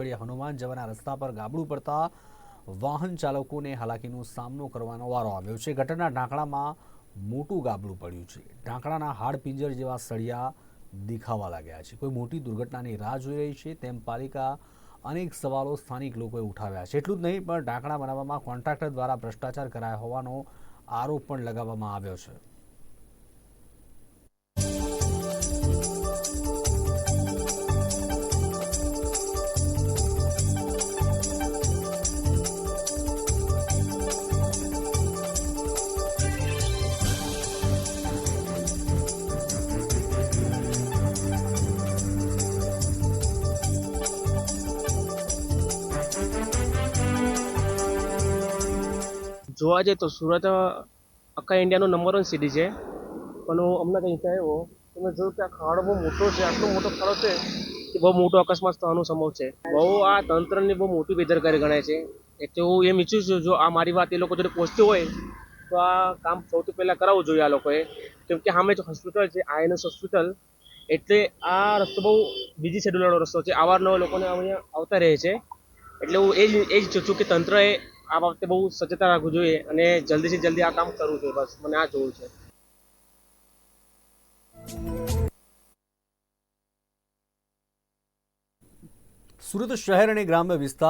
ઉખડિયા હનુમાન જવાના રસ્તા પર ગાબડું પડતા વાહન ચાલકોને હાલાકીનો સામનો કરવાનો વારો આવ્યો છે. ગટરના ઢાંકણામાં મોટું ગાબડું પડ્યું છે. ઢાંકણાના હાડપિંજર જેવા સળિયા દેખાવા લાગ્યા છે. કોઈ મોટી દુર્ઘટનાની રાહ જોઈ રહી છે તેમ પાલિકા અનેક સવાલો સ્થાનિક લોકોએ ઉઠાવ્યા છે. એટલું જ નહીં, પણ ઢાંકણા બનાવવામાં કોન્ટ્રાક્ટર દ્વારા ભ્રષ્ટાચાર કરાયો હોવાનો આરોપ પણ લગાવવામાં આવ્યો છે. જોવા જઈએ તો સુરત આખા ઇન્ડિયાનો નંબર વન સિટી છે. પણ હું હમણાં કંઈક આવ્યો. તો મેં જોયું કે આ ખાડો બહુ મોટો છે, આટલો મોટો ખાડો છે કે બહુ મોટો અકસ્માત થવાનો સંભવ છે. બહુ આ તંત્રની બહુ મોટી બેદરકારી ગણાય છે. એટલે હું એમ ઈચ્છું છું, જો આ મારી વાત એ લોકો જોડે પહોંચતી હોય, તો આ કામ સૌથી પહેલાં કરાવવું જોઈએ આ લોકોએ. કેમ કે સામે જે હોસ્પિટલ છે આઈએનએસ હોસ્પિટલ એટલે આ રસ્તો બહુ બીજી શેડ્યુલવાળો રસ્તો છે. અવારનવાર લોકોને અહીંયા આવતા રહે છે. એટલે હું એ જ એ જ છું કે તંત્રએ આ બાબતે બહુ સજ્જતા રાખવું જોઈએ અને જલ્દીથી જલ્દી આ કામ કરવું જોઈએ. બસ, મને આ જોવું છે. સુરત શહેર અને ગ્રામ્ય વિસ્તાર